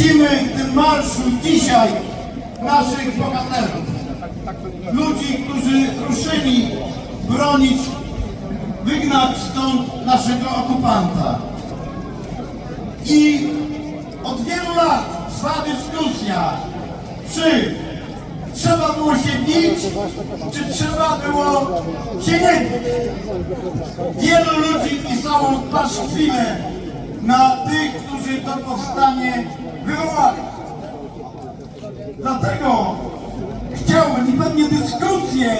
czcimy w tym marszu dzisiaj naszych bohaterów. Ludzi, którzy ruszyli bronić, wygnać stąd naszego okupanta. I od wielu lat trwa dyskusja, czy trzeba było się bić, czy trzeba było się nie bić. Wielu ludzi pisało paszkwilę na tych, którzy to powstanie wywołali. Dlatego chciałbym i pewnie dyskusje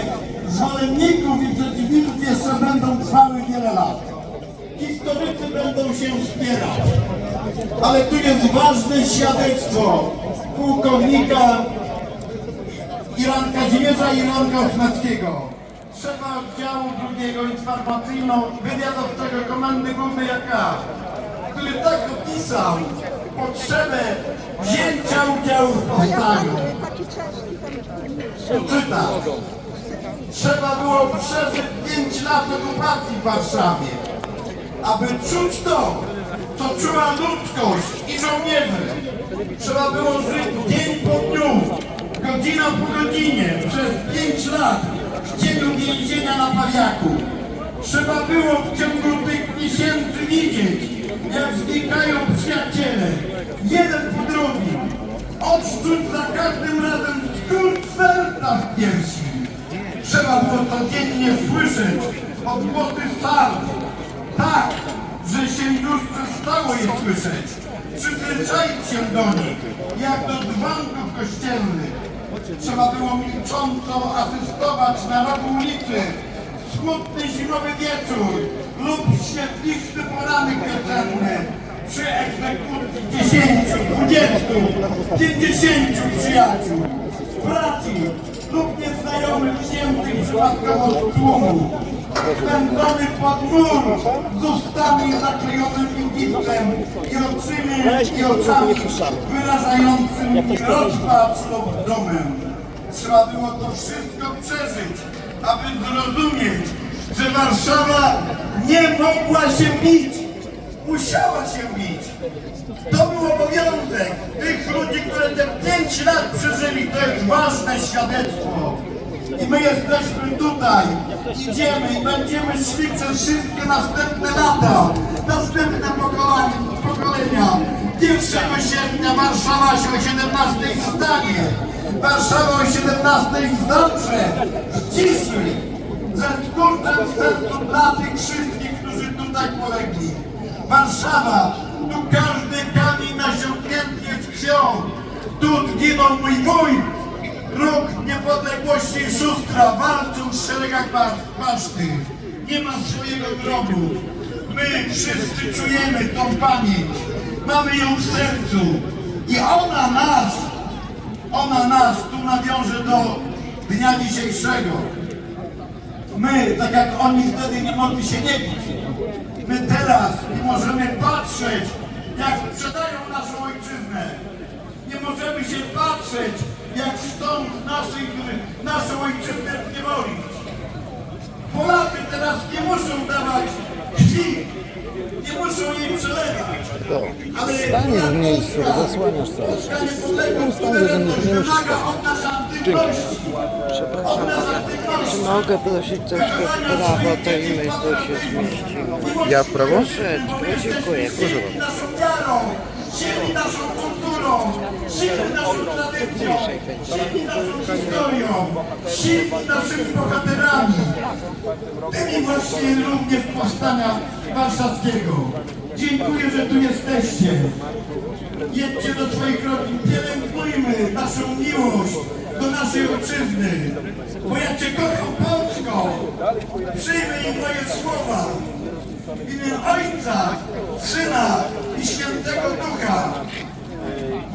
zwolenników i przeciwników jeszcze będą trwały wiele lat. Historycy będą się wspierać. Ale tu jest ważne świadectwo pułkownika Iran Kazimierza Iranka Osmackiego, szefa oddziału drugiego informacyjno-wywiadowczego Komendy Głównej AK, który tak opisał potrzebę wzięcia udziału w powstaniu. Czytam. Trzeba było przeżyć 5 lat okupacji w Warszawie, aby czuć to, co czuła ludzkość i żołnierze. Trzeba było żyć dzień po dniu, godzina po godzinie, przez 5 lat w cieniu więzienia na Pawiaku. Trzeba było w ciągu tych miesięcy widzieć, jak znikają przyjaciele, jeden po drugim. Odczuć za każdym razem skurcz serca w piersi. Trzeba było codziennie słyszeć odgłosy sal, tak, że się już przestało je słyszeć. Przyzwyczaić się do nich, jak do dzwonków kościelnych. Trzeba było milcząco asystować na rogu ulicy, smutny zimowy wieczór lub świetlisty poranek wieczorny przy egzekucji 10, 20, 50 przyjaciół, braci lub nieznajomych wziętych przypadkowo z tłumu, spędzony pod mur z ustami zaklejonymi gipsem i oczymi i oczami wyrażającymi rozpacz lub dumę. Trzeba było to wszystko przeżyć, aby zrozumieć, że Warszawa nie mogła się bić. Musiała się bić. To był obowiązek tych ludzi, które te pięć lat przeżyli. To jest ważne świadectwo. I my jesteśmy tutaj, idziemy i będziemy szli przez wszystkie następne lata, następne pokolenia. pokolenia. 1 sierpnia Warszawa się o 17 stanie. Warszawa o 17 zdąży w ciszy, ze skurczem w sercu dla tych wszystkich, którzy tutaj polegli. Warszawa, tu każdy kamień nasiąknięty jest krwią. Tu zginął mój wuj, róg niepodległości i szustra, walczył w szeregach baszty. Nie ma swojego grobu. My wszyscy czujemy tą pamięć. Mamy ją w sercu. I ona nas, ona nas tu nawiąże do dnia dzisiejszego. My, tak jak oni wtedy nie mogli się nie bić, my teraz nie możemy patrzeć, jak sprzedają naszą ojczyznę. Nie możemy się patrzeć, jak stąd naszej, naszą ojczyznę zniewolić. Polacy teraz nie muszą dawać krwi, nie muszą jej przelewać. Ale Staniesz w miejscu, zasłaniasz coś. Polska niepodległość, Stanie, że nie- nie musisz wymaga od nas nas aktywności. Mogę prosić troszkę w prawo, to i my tu się zmieścimy. Ja w prawo? Troszeczkę, dziękuję. Siedli naszą wiarą, siedli naszą kulturą, siedli naszą tradycją, siedli naszą historią, siedli naszymi bohaterami. Tymi właśnie również powstania warszawskiego. Dziękuję, że tu jesteście. Jedźcie do swoich rodzin, pielęgnujmy naszą miłość do naszej ojczyzny. Bo ja Cię kocham Polsko. Przyjmij moje słowa. W imię Ojca, Syna i Świętego Ducha.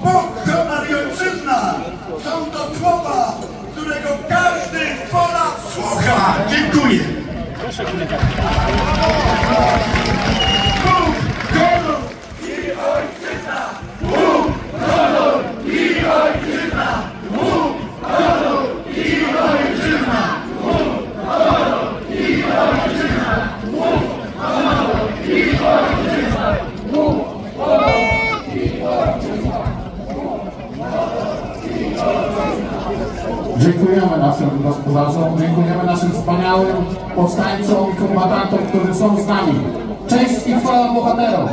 Bóg, honor i ojczyzna są to słowa, którego każdy Polak słucha. Dziękuję. Bóg, Dziękujemy naszym gospodarzom, dziękujemy naszym wspaniałym powstańcom i kombatantom, którzy są z nami. Cześć i chwała bohaterom!